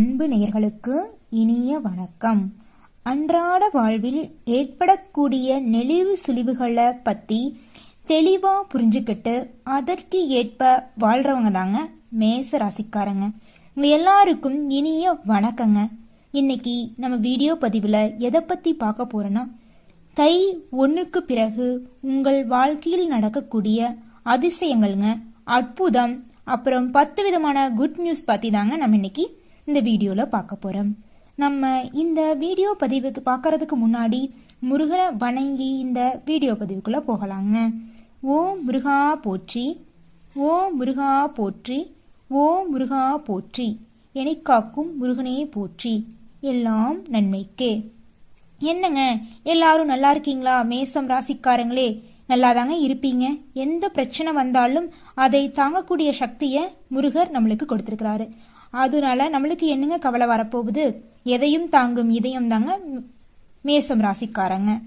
அன்பு நேயர்களுக்கு இனிய வணக்கம். அன்றாட வாழ்வில் ஏற்படக்கூடிய நெளிவு சுழிவுகளை பத்தி தெளிவா புரிஞ்சுக்கிட்டு அதற்கு ஏற்ப வாழ்றவங்க தாங்க மேச ராசிக்காரங்க. உங்க எல்லாருக்கும் இனிய வணக்கங்க. இன்னைக்கு நம்ம வீடியோ பதிவுல எதை பத்தி பார்க்க போறோம்னா தை ஒன்றுக்கு பிறகு உங்கள் வாழ்க்கையில் நடக்கக்கூடிய அதிசயங்கள்ங்க. அற்புதம். அப்புறம் பத்து விதமான குட் நியூஸ் பத்தி தாங்க நம்ம இன்னைக்கு இந்த வீடியோவில் பார்க்க போகிறோம் நம்ம இந்த வீடியோ பதிவுக்கு பார்க்கறதுக்கு முன்னாடி முருகனை வணங்கி இந்த வீடியோ பதிவுக்குள்ளே போகலாங்க. ஓ முருகா போற்றி ஓ முருகா போற்றி ஓ முருகா போற்றி என்னை காக்கும் முருகனே போற்றி எல்லாம் நன்மைக்கே. என்னங்க எல்லாரும் நல்லா இருக்கீங்களா? மேசம் ராசிக்காரங்களே நல்லாதாங்க இருப்பீங்க. எந்த பிரச்சனை வந்தாலும் அதை தாங்கக்கூடிய சக்தியை முருகர் நம்மளுக்கு கொடுத்துருக்கிறாரு. அதனால நம்மளுக்கு என்னங்க கவலை வரப்போகுது? எதையும் தாங்கும் இதயம் தாங்க மேசம் ராசிக்காரங்க.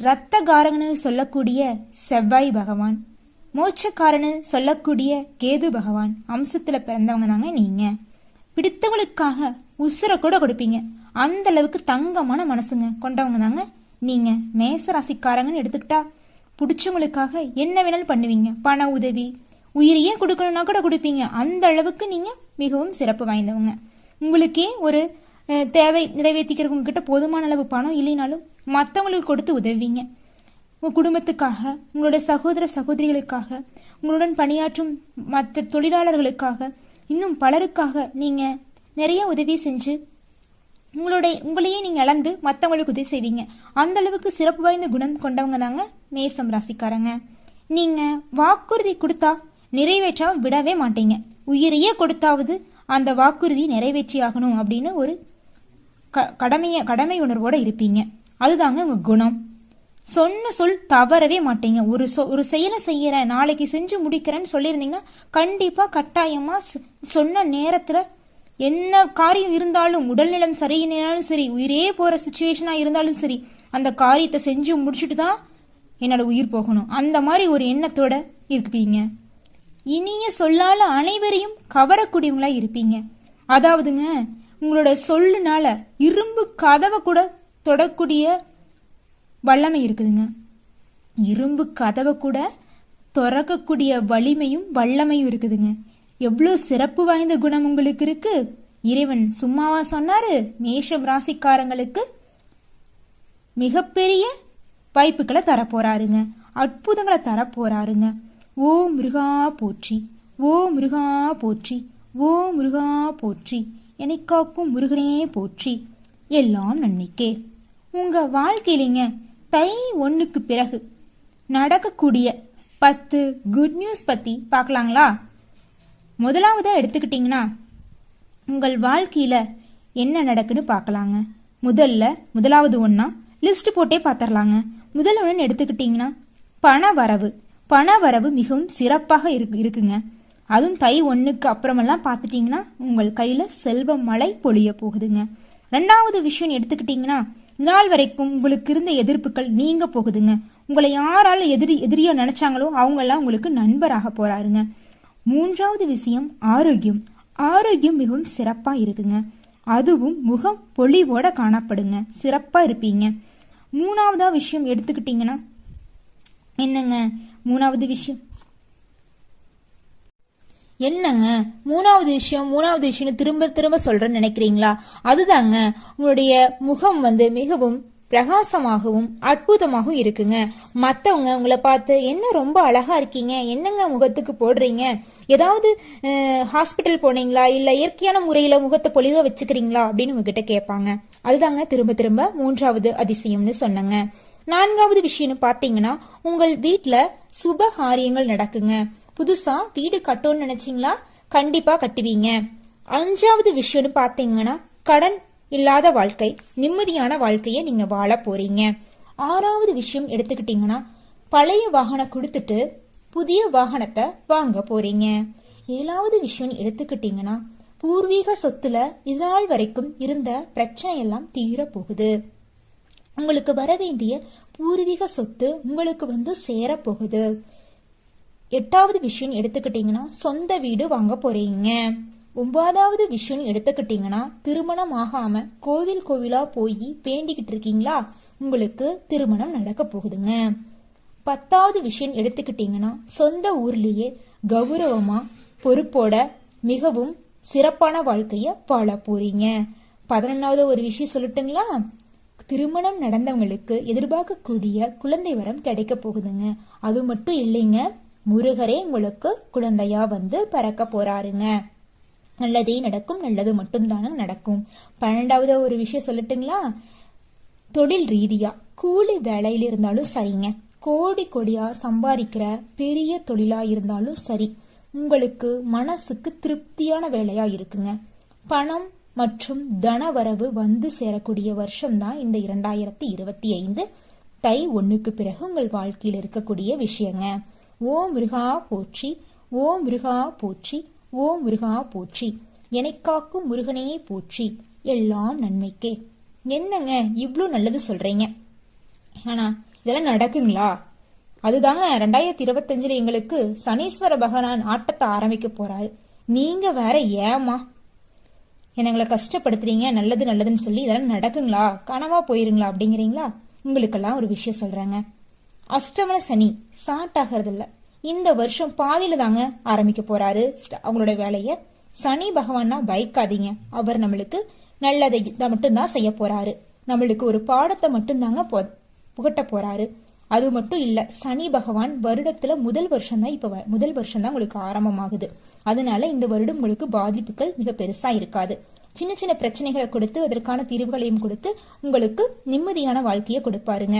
ரத்தகாரன்னு சொல்லக்கூடிய செவ்வாய் பகவான் மோட்சக்காரனு சொல்லக்கூடிய கேது பகவான் அம்சத்துல பிறந்தவங்க தாங்க நீங்க. பிடித்தவங்களுக்காக உசுர கூட கொடுப்பீங்க. அந்த அளவுக்கு தங்கமான மனசுங்க கொண்டவங்க தாங்க நீங்க. மேச ராசிக்காரங்கன்னு எடுத்துக்கிட்டா பிடிச்சவங்களுக்காக என்ன வேணாலும் பண்ணுவீங்க. பண உதவி உயிரையே கொடுக்கணும்னா கூட கொடுப்பீங்க. அந்த அளவுக்கு நீங்கள் மிகவும் சிறப்பு வாய்ந்தவங்க. உங்களுக்கே ஒரு தேவை நிறைவேற்றிக்கிறவங்க கிட்ட போதுமான அளவு பணம் இல்லைனாலும் மற்றவங்களுக்கு கொடுத்து உதவிங்க உங்கள் குடும்பத்துக்காக உங்களோட சகோதர சகோதரிகளுக்காக உங்களுடன் பணியாற்றும் மற்ற தொழிலாளர்களுக்காக இன்னும் பலருக்காக நீங்கள் நிறைய உதவி செஞ்சு உங்களுடைய உங்களையே நீங்கள் இழந்து மற்றவங்களுக்கு உதவி செய்வீங்க. அந்த அளவுக்கு சிறப்பு வாய்ந்த குணம் கொண்டவங்க தாங்க மேசம் ராசிக்காரங்க. நீங்கள் வாக்குறுதி கொடுத்தா நிறைவேற்றாம விடவே மாட்டீங்க. உயிரையே கொடுத்தாவது அந்த வாக்குறுதி நிறைவேற்றி ஆகணும் அப்படின்னு ஒரு க- கடமைய கடமை உணர்வோடு இருப்பீங்க. அதுதாங்க உங்கள் குணம். சொன்ன சொல் தவறவே மாட்டீங்க. ஒரு சொ ஒரு செயலை செய்கிறேன் நாளைக்கு செஞ்சு முடிக்கிறேன்னு சொல்லியிருந்தீங்கன்னா கண்டிப்பாக கட்டாயமாக சொ- சொன்ன நேரத்தில் என்ன காரியம் இருந்தாலும் உடல்நலம் சரியினாலும் சரி உயிரே போகிற சுச்சுவேஷனாக இருந்தாலும் சரி அந்த காரியத்தை செஞ்சு முடிச்சுட்டு தான் என்னோட உயிர் போகணும். அந்த மாதிரி ஒரு எண்ணத்தோட இருப்பீங்க. இனிய சொல்லால அனைவரையும் கவரக்கூடியவங்களா இருப்பீங்க. அதாவதுங்க உங்களோட சொல்லுனால இரும்பு கதவை கூட தொடக்கூடிய வல்லமை இருக்குதுங்க. இரும்பு கதவை கூட திறக்கக்கூடிய வலிமையும் வல்லமையும் இருக்குதுங்க. எவ்வளோ சிறப்பு வாய்ந்த குணம் உங்களுக்கு இருக்கு? இறைவன் சும்மாவா சொன்னாரு மேஷம் ராசிக்காரங்களுக்கு மிகப்பெரிய வாய்ப்புகளை தரப்போறாருங்க. அற்புதங்களை தரப்போறாருங்க. ஓ முருகா போற்றி ஓ முருகா போற்றி ஓ முருகா போற்றி என்னை காக்கும் முருகனே போற்றி எல்லாம் நன்மைக்கே. உங்க வாழ்க்கையிலைங்க தை ஒன்றுக்கு பிறகு நடக்கக்கூடிய பத்து குட் நியூஸ் பத்தி பார்க்கலாங்களா? முதலாவதா எடுத்துக்கிட்டிங்கன்னா உங்கள் வாழ்க்கையில என்ன நடக்குன்னு பார்க்கலாங்க. முதல்ல முதலாவது ஒன்றா லிஸ்ட் போட்டே பார்த்துடலாங்க முதல் ஒன்று எடுத்துக்கிட்டிங்கன்னா பண வரவு. பண வரவு மிகவும் சிறப்பாக இருக்கு இருக்குங்க. அதுவும் தை ஒன்றுக்கு அப்புறமெல்லாம் பார்த்துட்டிங்கன்னா உங்கள் கையில் செல்வ மழை பொழிய போகுதுங்க. ரெண்டாவது விஷயம் எடுத்துக்கிட்டிங்கன்னா நாள் வரைக்கும் உங்களுக்கு இருந்த எதிர்ப்புகள் நீங்க போகுதுங்க. உங்களை யாரால எதிரி எதிரியா நினைச்சாங்களோ அவங்கெல்லாம் உங்களுக்கு நண்பராக போறாருங்க. மூன்றாவது விஷயம் ஆரோக்கியம். ஆரோக்கியம் மிகவும் சிறப்பா இருக்குங்க. அதுவும் முகம் பொலிவோட காணப்படுங்க. சிறப்பா இருப்பீங்க. மூணாவதா விஷயம் எடுத்துக்கிட்டீங்கன்னா என்னங்க? மூணாவது விஷயம். என்னங்க? மூணாவது விஷயம் மூணாவது விஷயம்னு திரும்ப திரும்ப சொல்றேன்னு நினைக்கிறீங்களா? அதுதாங்க உங்களுடைய முகம் வந்து மிகவும் பிரகாசமாகவும் அற்புதமாகவும் இருக்குங்க. மற்றவங்க உங்களை பார்த்து என்ன ரொம்ப அழகா இருக்கீங்க? என்னங்க முகத்துக்கு போடுறீங்க? ஏதாவது ஹாஸ்பிட்டல் போனீங்களா? இல்ல இயற்கையான முறையில முகத்தை பொலிவா வச்சுக்கிறீங்களா? அப்படின்னு உங்ககிட்ட கேட்பாங்க. அதுதாங்க திரும்ப திரும்ப மூன்றாவது அதிசயம்னு சொன்னங்க. நான்காவது விஷயம்னு பாத்தீங்கன்னா உங்கள் வீட்டில் சுப காரியங்கள் நடக்குங்க. புதுசா வீடு கட்டணும்னு நினைச்சீங்களா? கண்டிப்பா கட்டுவீங்க. அஞ்சாவது விஷயம்னு பாத்தீங்கன்னா கடன் இல்லாத வாழ்க்கை நிம்மதியான வாழ்க்கையை நீங்க வாழ போறீங்க. ஆறாவது விஷயம் எடுத்துக்கிட்டீங்கன்னா பழைய வாகனம் கொடுத்துட்டு புதிய வாகனத்தை வாங்க போறீங்க. ஏழாவது விஷயம் எடுத்துக்கிட்டீங்கன்னா பூர்வீக சொத்துல இதனால் வரைக்கும் இருந்த பிரச்சனை எல்லாம் தீர போகுது உங்களுக்கு வர வேண்டிய பூர்வீக சொத்து உங்களுக்கு வந்து சேரப்போகுது. எட்டாவது விஷயம் எடுத்துக்கிட்டீங்கன்னா சொந்த வீடு வாங்க போறீங்க. ஒன்பதாவது விஷயம் எடுத்துக்கிட்டீங்கன்னா திருமணம் ஆகாம கோவில் கோவிலா போய் வேண்டிக்கிட்டு இருக்கீங்களா? உங்களுக்கு திருமணம் நடக்க போகுதுங்க. பத்தாவது விஷயம் எடுத்துக்கிட்டீங்கன்னா சொந்த ஊர்லேயே கௌரவமா பொறுப்போட மிகவும் சிறப்பான வாழ்க்கைய வாழ போறீங்க. பதினொன்னாவது ஒரு விஷயம் சொல்லட்டுங்களா? திருமணம் நடந்தவங்களுக்கு எதிர்பார்க்கக்கூடிய குழந்தை வரம் கிடைக்க போகுதுங்க. அது மட்டும் இல்லைங்க முருகரே உங்களுக்கு குழந்தையா வந்து பறக்க போறாருங்க. நல்லதே நடக்கும் நல்லது மட்டும்தானே நடக்கும். பன்னெண்டாவது ஒரு விஷயம் சொல்லட்டுங்களா? தொழில் ரீதியா கூலி வேலையில இருந்தாலும் சரிங்க. கோடி கோடியா சம்பாதிக்கிற பெரிய தொழிலா இருந்தாலும் சரி. உங்களுக்கு மனசுக்கு திருப்தியான வேலையா இருக்குங்க. பணம் மற்றும் தனவரவு வந்து சேரக்கூடிய வருஷம் தான் இந்த இரண்டாயிரத்தி இருபத்தி ஐந்து. தை ஒன்றுக்கு பிறகு உங்கள் வாழ்க்கையில் இருக்கக்கூடிய விஷயங்க. ஓம் மிருகா போற்றி ஓம் மிருகா போற்றி ஓம் மிருகா போற்றி. எனக்காக்கும் முருகனே போற்றி. எல்லாம் நன்மைக்கே. என்னங்க இவ்வளோ நல்லது சொல்றீங்க? ஆனா இதெல்லாம் நடக்குங்களா? அதுதாங்க ரெண்டாயிரத்தி இருபத்தஞ்சில் எங்களுக்கு சனீஸ்வர பகவான் ஆட்டத்தை ஆரம்பிக்க போறாரு. நீங்க வேற ஏமா என்னங்களை கஷ்டப்படுத்துறீங்க நல்லது நல்லதுன்னு சொல்லி இதெல்லாம் நடக்குங்களா? கனவா போயிருங்களா? அப்படிங்கிறீங்களா? உங்களுக்கெல்லாம் ஒரு விஷயம் சொல்றாங்க. அஷ்டமன சனி ஸ்டார்ட் ஆகிறது இல்ல இந்த வருஷம் பாதியில தாங்க ஆரம்பிக்க போறாரு. ஸ்ட- அவங்களோட வேலைய சனி பகவான்னா பயக்காதீங்க. அவர் நம்மளுக்கு நல்லதை மட்டும்தான் செய்ய போறாரு. நம்மளுக்கு ஒரு பாடத்தை மட்டும்தாங்க புகட்ட போறாரு. அது மட்டும் இல்ல சனி பகவான் வருடத்துல முதல் வருஷம் தான் இப்ப வ- முதல் வருஷம் தான் உங்களுக்கு ஆரம்பமாகுது. அதனால இந்த வருடம் உங்களுக்கு பாதிப்புகள் மிக பெருசா இருக்காது. சின்ன சின்ன பிரச்சனைகளை கொடுத்து அதற்கான தீர்வுகளையும் கொடுத்து உங்களுக்கு நிம்மதியான வாழ்க்கையை கொடுப்பாருங்க.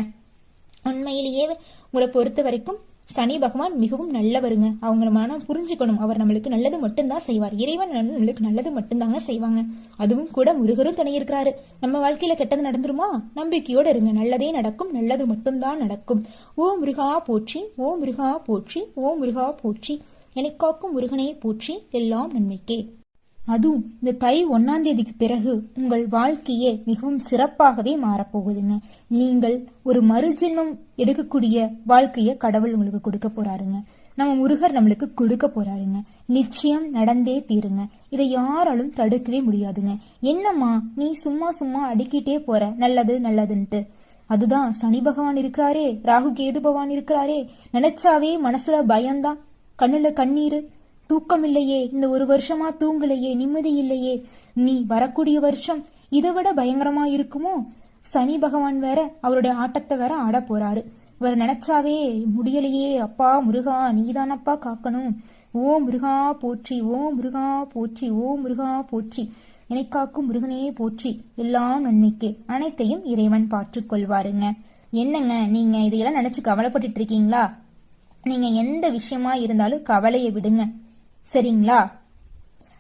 உண்மையிலேயே உங்களை பொறுத்த வரைக்கும் சனி பகவான் மிகவும் நல்லவருங்க. அவங்கள மனம் புரிஞ்சுக்கணும். அவர் நம்மளுக்கு நல்லது மட்டும்தான் செய்வார். இறைவன் நம்மளுக்கு நல்லது மட்டும்தாங்க செய்வாங்க. அதுவும் கூட முருகரும் துணை இருக்கிறாரு. நம்ம வாழ்க்கையில கெட்டது நடந்துருமா? நம்பிக்கையோட இருங்க. நல்லதே நடக்கும். நல்லது மட்டும்தான் நடக்கும். ஓ முருகா போற்றி ஓ முருகா போற்றி ஓ முருகா போற்றி. எனக்காக்கும் முருகனையை போற்றி எல்லாம் நன்மைக்கே. அதுவும் இந்த தை ஒன்னாம் தேதிக்கு பிறகு உங்கள் வாழ்க்கையே மிகவும் சிறப்பாகவே மாறப்போகுதுங்க நீங்கள் ஒரு மறுஜென்மம் எடுக்கக்கூடிய வாழ்க்கைய கடவுள் உங்களுக்கு கொடுக்க போறாருங்க. நம்ம முருகர் நம்மளுக்கு கொடுக்க போறாருங்க. நிச்சயம் நடந்தே தீருங்க. இதை யாராலும் தடுக்கவே முடியாதுங்க. என்னம்மா நீ சும்மா சும்மா அடிக்கிட்டே போற. நல்லது நல்லதுன்ட்டு. அதுதான் சனி பகவான் இருக்கிறாரே ராகு கேது பகவான் இருக்கிறாரே. நினைச்சாவே மனசுல பயம்தான். கண்ணுல கண்ணீரு. தூக்கம் இல்லையே இந்த ஒரு வருஷமா தூங்கலையே நிம்மதி இல்லையே நீ வரக்கூடிய வருஷம் இதை விட பயங்கரமா இருக்குமோ? சனி பகவான் வேற அவருடைய ஆட்டத்தை வேற ஆட போறாரு. இவர் நினைச்சாவே முடியலையே அப்பா முருகா நீதானப்பா காக்கணும். ஓ முருகா போற்றி ஓ முருகா போற்றி ஓ முருகா போற்றி. நினைக்காக்கும் முருகனே போற்றி. எல்லாம் நன்மைக்கு. அனைத்தையும் இறைவன் பாற்றுக் கொள்வாருங்க. என்னங்க நீங்க இதையெல்லாம் நினைச்சு கவலைப்பட்டுட்டு இருக்கீங்களா? நீங்க எந்த விஷயமா இருந்தாலும் கவலையை விடுங்க. சரிங்களா?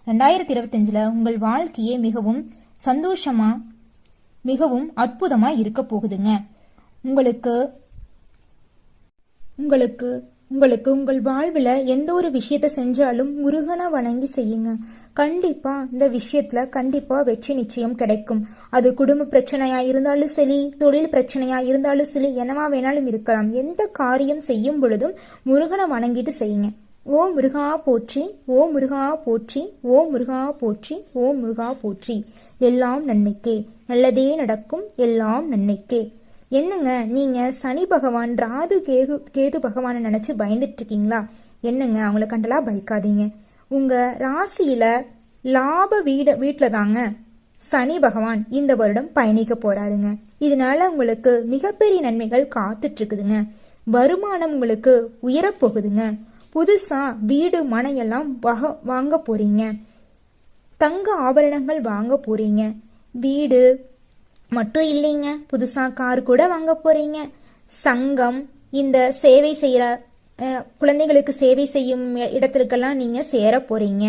ரெண்டாயிரத்தி இருபத்தஞ்சுல உங்கள் வாழ்க்கையே மிகவும் சந்தோஷமா மிகவும் அற்புதமா இருக்க போகுதுங்க. உங்களுக்கு உங்களுக்கு உங்களுக்கு உங்கள் வாழ்வில் எந்த ஒரு விஷயத்த செஞ்சாலும் முருகனை வணங்கி செய்யுங்க. கண்டிப்பா இந்த விஷயத்துல கண்டிப்பா வெற்றி நிச்சயம் கிடைக்கும். அது குடும்ப பிரச்சனையா இருந்தாலும் சரி தொழில் பிரச்சனையா இருந்தாலும் சரி என்னவா வேணாலும் இருக்கலாம். எந்த காரியம் செய்யும் பொழுதும் முருகனை வணங்கிட்டு செய்யுங்க. ஓ முருகா போற்றி ஓ முருகா போற்றி ஓ முருகா போற்றி ஓ முருகா போற்றி. எல்லாம் நன்மைக்கே. நல்லதே நடக்கும் எல்லாம் நன்மைக்கே. என்னங்க நீங்க சனி பகவான் ராது கேது கேது பகவானை நினைச்சு பயந்துட்டு இருக்கீங்களா என்னங்க அவங்கள கண்டலா பயக்காதீங்க. உங்க ராசியில லாப வீட வீட்டுல தாங்க சனி பகவான் இந்த வருடம் பயணிக்க போறாருங்க. இதனால உங்களுக்கு மிகப்பெரிய நன்மைகள் காத்துட்டு இருக்குதுங்க வருமானம் உங்களுக்கு உயரப் போகுதுங்க புதுசா வீடு மனையெல்லாம் வக- வாங்க போறீங்க. தங்க ஆபரணங்கள் வாங்க போறீங்க. வீடு மட்டும் இல்லைங்க. புதுசா கார் கூட வாங்க போறீங்க. சங்கம் இந்த சேவை செய்யற குழந்தைகளுக்கு சேவை செய்யும் இடத்திற்கெல்லாம் நீங்க சேர போறீங்க.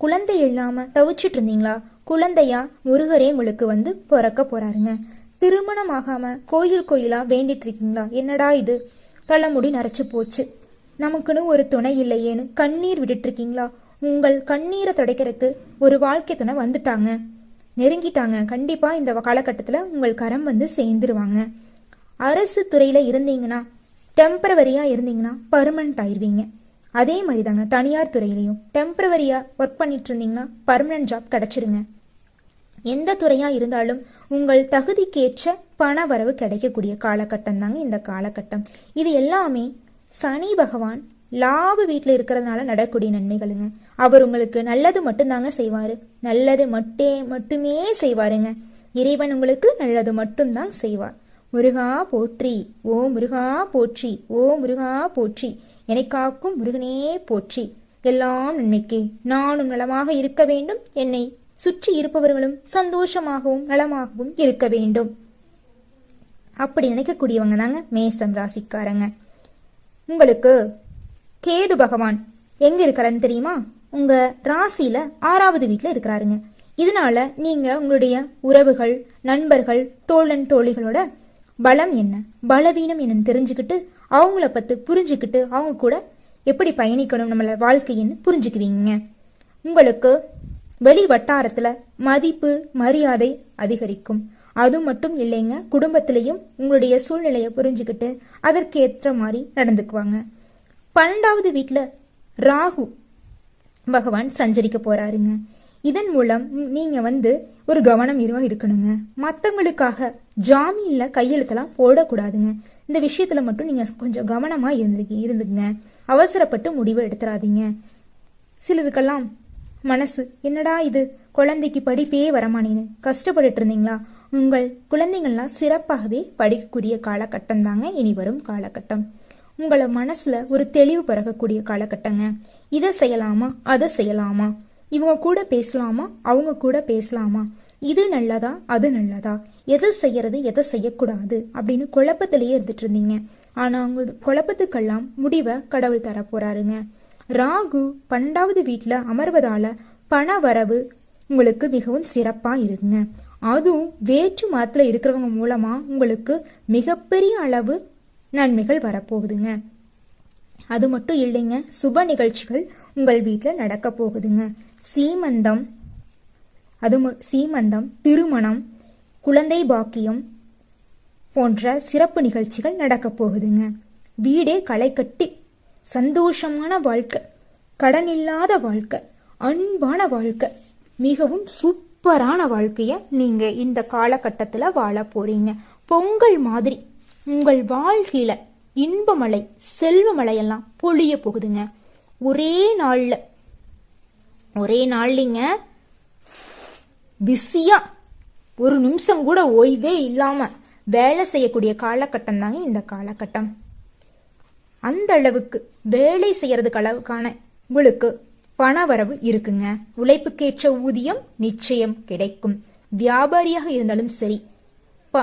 குழந்தை இல்லாம தவிச்சிட்டு இருந்தீங்களா? குழந்தையா முருகரே உங்களுக்கு வந்து பிறக்க போறாருங்க. திருமணம் ஆகாம கோயில் கோயிலா வேண்டிட்டு இருக்கீங்களா? என்னடா இது? தலைமுடி நரைச்சு போச்சு. நமக்குன்னு ஒரு துணை இல்லையேன்னு கண்ணீர் விட்டுட்டு இருக்கீங்களா? உங்கள் கண்ணீரை துடைக்கிறதுக்கு ஒரு வாழ்க்கை துணை வந்துட்டாங்க. நெருங்கிட்டாங்க. கண்டிப்பா இந்த காலகட்டத்துல உங்கள் கரம் வந்து சேர்ந்துருவாங்க. அரசு துறையில இருந்தீங்கன்னா டெம்பரவரியா இருந்தீங்கன்னா பர்மனண்ட் ஆயிடுவீங்க அதே மாதிரி தாங்க தனியார் துறையிலையும். டெம்பரவரியா ஒர்க் பண்ணிட்டு இருந்தீங்கன்னா பர்மனன்ட் ஜாப் கிடைச்சிருங்க. எந்த துறையா இருந்தாலும் உங்கள் தகுதிக்கேற்ற பண வரவு கிடைக்கக்கூடிய காலகட்டம் தாங்க இந்த காலகட்டம். இது எல்லாமே சனி பகவான் லாப வீட்டில் இருக்கிறதுனால நடக்கக்கூடிய நன்மைகளுங்க. அவர் உங்களுக்கு நல்லது மட்டும்தாங்க செய்வாரு. நல்லது மட்டே மட்டுமே செய்வாருங்க. இறைவன் உங்களுக்கு நல்லது மட்டும்தான் செய்வார். முருகா போற்றி ஓ முருகா போற்றி ஓ முருகா போற்றி என்னை காக்கும் முருகனே போற்றி. எல்லாம் நன்மைக்கே. நானும் நலமாக இருக்க வேண்டும். என்னை சுற்றி இருப்பவர்களும் சந்தோஷமாகவும் நலமாகவும் இருக்க வேண்டும். அப்படி நினைக்கக்கூடியவங்க தாங்க மேசம் ராசிக்காரங்க. உங்களுக்கு கேது பகவான் எங்க இருக்கிறான்னு தெரியுமா? உங்க ராசியில ஆறாவது வீட்டில் இருக்கிறாருங்க. இதனால நீங்க உங்களுடைய உறவுகள் நண்பர்கள் தோழன் தோழிகளோட பலம் என்ன? பலவீனம் என்னன்னு தெரிஞ்சுக்கிட்டு அவங்கள பற்றி புரிஞ்சுக்கிட்டு அவங்க கூட எப்படி பயணிக்கணும் நம்மள வாழ்க்கைன்னு புரிஞ்சுக்குவீங்க. உங்களுக்கு வெளி வட்டாரத்துல மதிப்பு மரியாதை அதிகரிக்கும். அது மட்டும் இல்லைங்க குடும்பத்திலையும் உங்களுடைய சூழ்நிலையை புரிஞ்சுக்கிட்டு அதற்கேற்ற மாதிரி நடந்துக்குவாங்க. பன்னெண்டாவது வீட்டில் ராகு பகவான் சஞ்சரிக்க போறாருங்க. இதன் மூலம் நீங்க வந்து ஒரு கவனம் இருவா இருக்கணுங்க. மற்றவங்களுக்காக ஜாமீன்ல கையெழுத்தெல்லாம் போடக்கூடாதுங்க. இந்த விஷயத்துல மட்டும் நீங்க கொஞ்சம் கவனமா இருந்து இருந்துங்க அவசரப்பட்டு முடிவு எடுத்துறாதீங்க. சிலருக்கெல்லாம் மனசு என்னடா இது? குழந்தைக்கு படிப்பே வரமானேன்னு கஷ்டப்பட்டுட்டு இருந்தீங்களா? உங்கள் குழந்தைங்கள்லாம் சிறப்பாகவே படிக்கக்கூடிய காலகட்டம் தாங்க இனி வரும் காலகட்டம். உங்களை மனசுல ஒரு தெளிவு பிறகக்கூடிய காலகட்டங்க. இதை செய்யலாமா? அதை செய்யலாமா? இவங்க கூட பேசலாமா? அவங்க கூட பேசலாமா? இது நல்லதா? அது நல்லதா? எதை செய்யறது? எதை செய்யக்கூடாது? அப்படின்னு குழப்பத்திலேயே இருந்துட்டு இருந்தீங்க. ஆனா அவங்க குழப்பத்துக்கெல்லாம் முடிவை கடவுள் தர போறாருங்க. ராகு பன்னெண்டாவது வீட்டுல அமர்வதால பண வரவு உங்களுக்கு மிகவும் சிறப்பா இருக்குங்க. அதுவும் வேற்று மதத்துல இருக்கிறவங்க மூலமா உங்களுக்கு மிகப்பெரிய அளவு நன்மைகள் வரப்போகுதுங்க. அது மட்டும் இல்லைங்க சுப நிகழ்ச்சிகள் உங்கள் வீட்டில் நடக்க போகுதுங்க. சீமந்தம் அது சீமந்தம் திருமணம் குழந்தை பாக்கியம் போன்ற சிறப்பு நிகழ்ச்சிகள் நடக்க போகுதுங்க. வீடே களை கட்டி சந்தோஷமான வாழ்க்கை கடன் இல்லாத வாழ்க்கை அன்பான வாழ்க்கை மிகவும் சூப்பரான வாழ்க்கைய நீங்க இந்த காலகட்டத்தில் வாழ போறீங்க. பொங்கல் மாதிரி உங்கள் வாழ்க்கையில இன்பமலை செல்வமலை எல்லாம் பொழிய போகுதுங்க. ஒரே நாள்ல. ஒரே நாள்லிங்க. பிஸியா ஒரு நிமிஷம் கூட ஓய்வே இல்லாம வேலை செய்யக்கூடிய காலகட்டம் தாங்க இந்த காலகட்டம். அந்த அளவுக்கு வேலை செய்யறதுக்கு அளவுக்கான உங்களுக்கு பணவரவு இருக்குங்க. உழைப்புக்கேற்ற ஊதியம் நிச்சயம் கிடைக்கும். வியாபாரியாக இருந்தாலும் சரி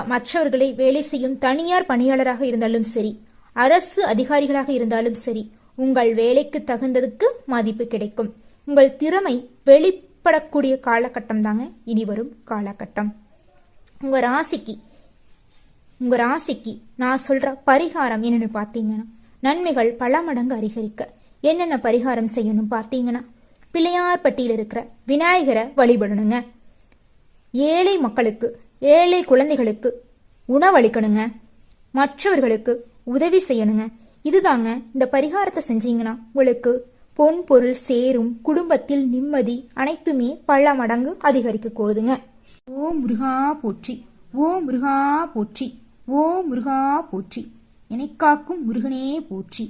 மற்றவர்களை வேலை செய்யும் தனியார் பணியாளராக இருந்தாலும் சரி அரசு அதிகாரிகளாக இருந்தாலும் சரி உங்கள் வேலைக்கு தகுந்ததுக்கு மதிப்பு கிடைக்கும். உங்கள் திறமை வெளிப்படக்கூடிய காலகட்டம் தாங்க இனி வரும் காலகட்டம். உங்க ராசிக்கு உங்க ராசிக்கு நான் சொல்ற பரிகாரம் என்னன்னு பாத்தீங்கன்னா நன்மைகள் பல மடங்கு அதிகரிக்க. என்னென்ன பரிகாரம் செய்யணும் பார்த்தீங்கன்னா பிள்ளையார்பட்டியில் இருக்கிற விநாயகரை வழிபடணுங்க. ஏழை மக்களுக்கு ஏழை குழந்தைகளுக்கு உணவளிக்கணுங்க. மற்றவர்களுக்கு உதவி செய்யணுங்க. இதுதாங்க இந்த பரிகாரத்தை செஞ்சீங்கன்னா உங்களுக்கு பொன் பொருள் சேரும் குடும்பத்தில் நிம்மதி அனைத்துமே பல மடங்கு அதிகரிக்க போகுதுங்க. ஓ முருகா போற்றி ஓ முருகா போற்றி ஓ முருகா போற்றி என்னை காக்கும் முருகனே போற்றி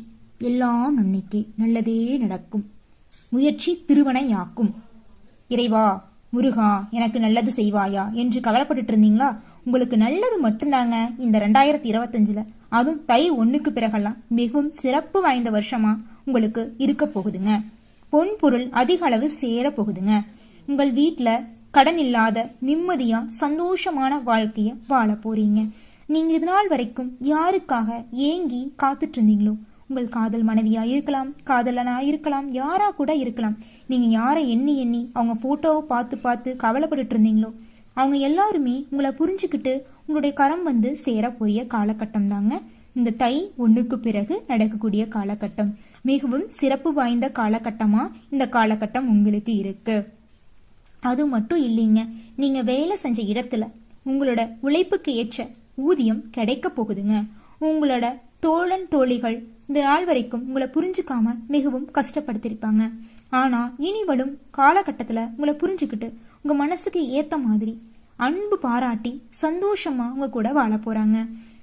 எல்லாம் நன்மைக்கு நல்லதே நடக்கும். முயற்சி திருவனையாக்கும். இறைவா முருகா எனக்கு நல்லது செய்வாயா? என்று கவலைப்பட்டுட்டு இருந்தீங்களா உங்களுக்கு நல்லது மட்டும்தாங்க இந்த ரெண்டாயிரத்தி இருபத்தஞ்சுல அதுவும் தை ஒன்றுக்கு பிறகெல்லாம். மிகவும் சிறப்பு வாய்ந்த வருஷமா உங்களுக்கு இருக்க போகுதுங்க. பொன் பொருள் அதிக அளவு சேர போகுதுங்க. உங்கள் வீட்ல கடன் இல்லாத நிம்மதியா சந்தோஷமான வாழ்க்கைய வாழ போறீங்க. நீங்க இது நாள் வரைக்கும் யாருக்காக ஏங்கி காத்துட்டு இருந்தீங்களோ உங்கள் காதல் மனைவியா இருக்கலாம் காதலனா இருக்கலாம் யாரா கூட இருக்கலாம். நீங்க யாரை எண்ணி எண்ணி அவங்க போட்டோவை பார்த்து பார்த்து கவலைப்பட்டுட்டு இருந்தீங்களோ? அவங்க எல்லாருமே உங்களை புரிஞ்சுக்கிட்டு உங்களுடைய கரம் வந்து சேரக்கூடிய காலகட்டம் தாங்க. இந்த தை ஒண்ணுக்கு பிறகு நடக்கக்கூடிய காலகட்டம். மிகவும் சிறப்பு வாய்ந்த காலகட்டமா இந்த காலகட்டம் உங்களுக்கு இருக்கு. அது மட்டும் இல்லைங்க நீங்க வேலை செஞ்ச இடத்துல உங்களோட உழைப்புக்கு ஏற்ற ஊதியம் கிடைக்க போகுதுங்க. உங்களோட தோழன் தோழிகள் இந்த நாள் வரைக்கும் உங்களை புரிஞ்சுக்காம மிகவும் கஷ்டப்படுத்திருப்பாங்க. ஆனா இனி வரும் காலகட்டத்துல உங்களை புரிஞ்சுக்கிட்டு உங்க மனசுக்கு ஏத்த மாதிரி அன்பு பாராட்டி சந்தோஷமா உங்க கூட வாழ போறாங்க.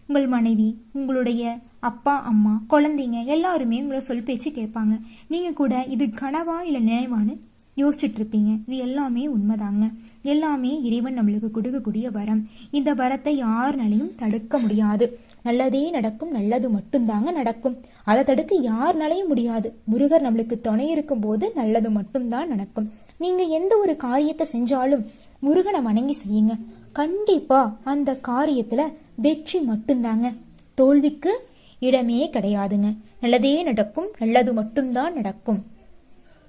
உங்கள் மனைவி உங்களுடைய அப்பா அம்மா குழந்தைங்க எல்லாருமே உங்களை சொல் பேச்சு கேட்பாங்க. நீங்க கூட இது கனவா இல்ல நினைவான்னு யோசிச்சுட்டு இருப்பீங்க இது எல்லாமே உண்மைதாங்க. எல்லாமே இறைவன் நம்மளுக்கு கொடுக்கக்கூடிய வரம். இந்த வரத்தை யாருனாலையும் தடுக்க முடியாது. நல்லதே நடக்கும் நல்லது மட்டும்தாங்க நடக்கும். அதை தடுக்க யாருனாலையும் முடியாது. முருகர் நம்மளுக்கு துணை இருக்கும் போது நல்லது மட்டும்தான் நடக்கும். நீங்க எந்த ஒரு காரியத்தை செஞ்சாலும் முருகனை வணங்கி செய்யுங்க. கண்டிப்பா அந்த காரியத்துல வெற்றி மட்டும்தாங்க. தோல்விக்கு இடமே கிடையாதுங்க. நல்லதே நடக்கும் நல்லது மட்டும்தான் நடக்கும்.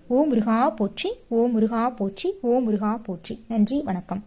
ஓ முருகா போற்றி ஓ முருகா போற்றி ஓ முருகா போற்றி. நன்றி வணக்கம்.